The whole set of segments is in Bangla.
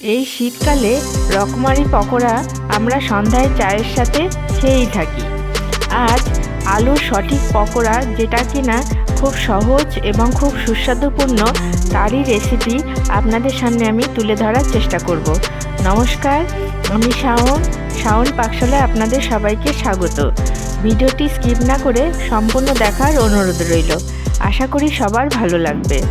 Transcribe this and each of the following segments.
এই শীতকালে রকমারি পকোড়া আমরা সন্ধ্যায় চায়ের সাথে খেয়েই থাকি। আজ আলুর সঠিক পকোড়া যেটা কিনা খুব সহজ এবং খুব সুস্বাদুপূর্ণ, তারই রেসিপি আপনাদের সামনে আমি তুলে ধরার চেষ্টা করব। নমস্কার, আমি শাওন শাওন পাকশালায় আপনাদের সবাইকে স্বাগত। ভিডিওটি স্কিপ না করে সম্পূর্ণ দেখার অনুরোধ রইল। আশা করি সবার ভালো লাগবে।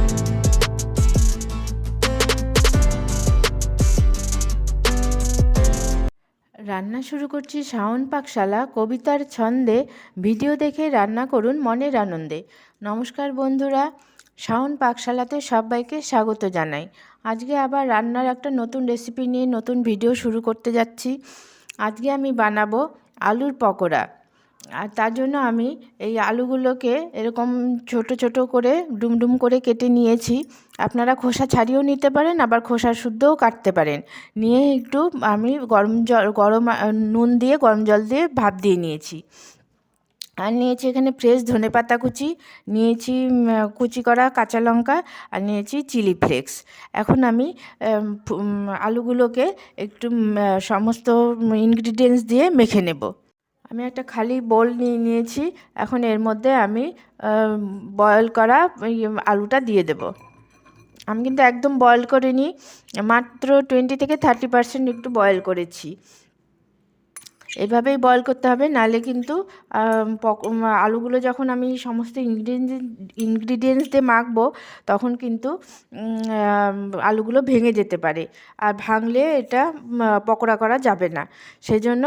রান্না শুরু করছি শাওন পাকশালা, কবিতার ছন্দে, ভিডিও দেখে রান্না করুন মনের আনন্দে। নমস্কার বন্ধুরা, শাওন পাকশালাতে সবাইকে স্বাগত জানাই। আজকে আবার রান্নার একটা নতুন রেসিপি নিয়ে নতুন ভিডিও শুরু করতে যাচ্ছি। আজকে আমি বানাবো আলুর পকোড়া। আর তার জন্য আমি এই আলুগুলোকে এরকম ছোট ছোট করে ডুমডুম করে কেটে নিয়েছি। আপনারা খোসা ছাড়িয়েও নিতে পারেন, আবার খোসা শুদ্ধও কাটতে পারেন। নিয়ে একটু আমি গরম জল, গরম নুন দিয়ে, গরম জল দিয়ে ভাপ দিয়ে নিয়েছি। আর নিয়েছি এখানে ফ্রেশ ধনে পাতা কুচি, নিয়েছি কুচি করা কাঁচা লঙ্কা, আর নিয়েছি চিলি ফ্লেক্স। এখন আমি আলুগুলোকে একটু সমস্ত ইনগ্রিডিয়েন্টস দিয়ে মেখে নেব। আমি একটা খালি বোল নিয়ে নিয়েছি, এখন এর মধ্যে আমি বয়েল করা আলুটা দিয়ে দেব। আমি কিন্তু একদম বয়েল করিনি, মাত্র টোয়েন্টি থেকে থার্টি পার্সেন্ট একটু বয়েল করেছি। এভাবেই বয়ল করতে হবে নালে কিন্তু আলুগুলো যখন আমি সমস্ত ইনগ্রিডিয়েন্টস ইনগ্রিডিয়েন্টস দিয়ে মাখবো, তখন কিন্তু আলুগুলো ভেঙে যেতে পারে। আর ভাঙলে এটা পকোড়া করা যাবে না। সেই জন্য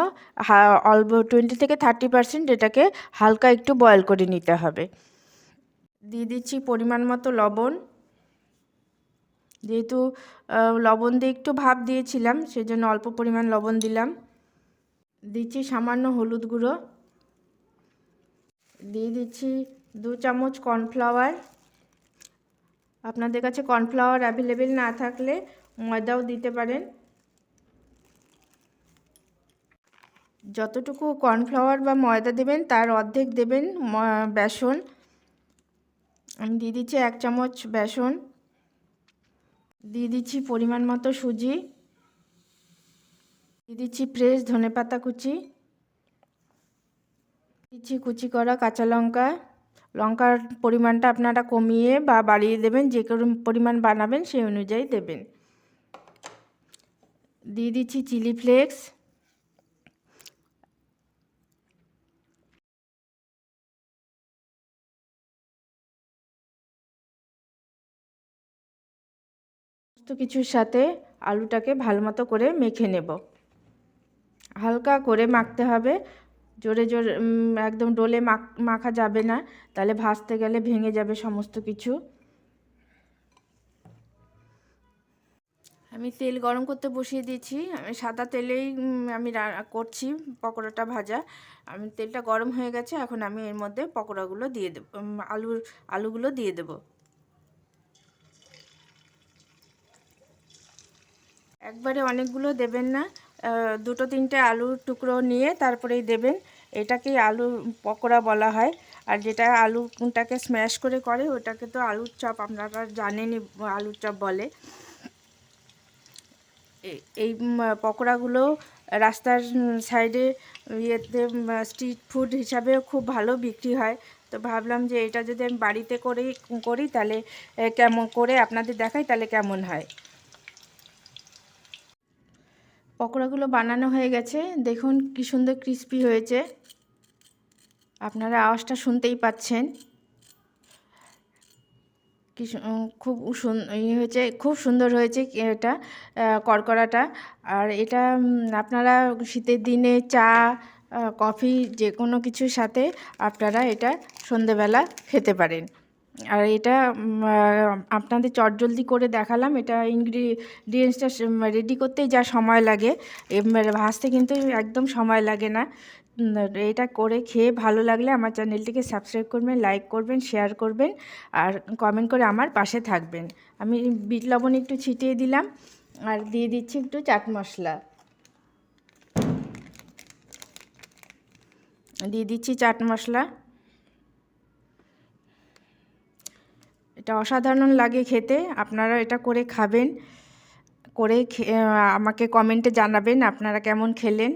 অল্প টোয়েন্টি থেকে থার্টি পার্সেন্ট এটাকে হালকা একটু বয়েল করে নিতে হবে। দিয়ে দিচ্ছি পরিমাণ মতো লবণ। যেহেতু লবণ দিয়ে একটু ভাপ দিয়েছিলাম, সেজন্য অল্প পরিমাণ লবণ দিলাম। দিচ্ছি সামান্য হলুদ গুঁড়ো। দিয়ে দিচ্ছি দু চামচ কর্নফ্লাওয়ার। আপনাদের কাছে কর্নফ্লাওয়ার অ্যাভেলেবেল না থাকলে ময়দাও দিতে পারেন। যতটুকু কর্নফ্লাওয়ার বা ময়দা দেবেন তার অর্ধেক দেবেন বেসন। আমি দিয়ে দিচ্ছি এক চামচ বেসন। দিয়ে দিচ্ছি পরিমাণ মতো সুজি। দিয়ে দিচ্ছি ফ্রেশ ধনেপাতা কুচি। দিচ্ছি কুচি করা কাঁচা লঙ্কা। লঙ্কার পরিমাণটা আপনারা কমিয়ে বা বাড়িয়ে দেবেন, যে পরিমাণ বানাবেন সেই অনুযায়ী দেবেন। দিয়ে দিচ্ছি চিলি ফ্লেক্স সমস্ত কিছুর সাথে আলুটাকে ভালো মতো করে মেখে নেব। হালকা করে মাখতে হবে। জোরে জোরে একদম ডোলে মাখ, মাখা যাবে না। তাহলে ভাজতে গেলে ভেঙে যাবে সমস্ত কিছু। আমি তেল গরম করতে বসিয়ে দিয়েছি। আমি সাদা তেলেই আমি করছি পকোড়াটা ভাজা। আমি তেলটা গরম হয়ে গেছে, এখন আমি এর মধ্যে পকোড়াগুলো দিয়ে দেব আলুর আলুগুলো দিয়ে দেবো। একবারে অনেকগুলো দেবেন না। দুটো তিনটে আলুর টুকরো নিয়ে তারপরেই দেবেন। এটাকেই আলু পকোড়া বলা হয়। আর যেটা আলুটাকে স্ম্যাশ করে করে, ওটাকে তো আলুর চপ আপনারা জানেনই, আলুর চপ বলে। এই পকোড়াগুলো রাস্তার সাইডে ইয়েতে স্ট্রিট ফুড হিসাবেও খুব ভালো বিক্রি হয়। তো ভাবলাম যে এটা যদি আমি বাড়িতে করি করি তাহলে কেমন করে আপনাদের দেখাই, তাহলে কেমন হয়? পকোড়াগুলো বানানো হয়ে গেছে। দেখুন কি সুন্দর ক্রিস্পি হয়েছে। আপনারা আওয়াজটা শুনতেই পাচ্ছেন। কি খুব ইয়ে হয়েছে খুব সুন্দর হয়েছে এটা আহ, কড়কড়াটা। আর এটা আপনারা শীতের দিনে চা কফি যে কোনো কিছুর সাথে আপনারা এটা সন্ধেবেলা খেতে পারেন। আর এটা আপনাদের চটজলদি করে দেখালাম। এটা ইনগ্রিডিয়েন্টসটা রেডি করতেই যা সময় লাগে। ভাজতে কিন্তু একদম সময় লাগে না। এটা করে খেয়ে ভালো লাগলে আমার চ্যানেলটিকে সাবস্ক্রাইব করবেন লাইক করবেন শেয়ার করবেন, আর কমেন্ট করে আমার পাশে থাকবেন। আমি বিট লবণ একটু ছিটিয়ে দিলাম, আর দিয়ে দিচ্ছি একটু চাট মশলা। দিয়ে দিচ্ছি চাট মশলা। এটা অসাধারণ লাগে খেতে। আপনারা এটা করে খাবেন। করে আমাকে কমেন্টে জানাবেন আপনারা কেমন খেলেন।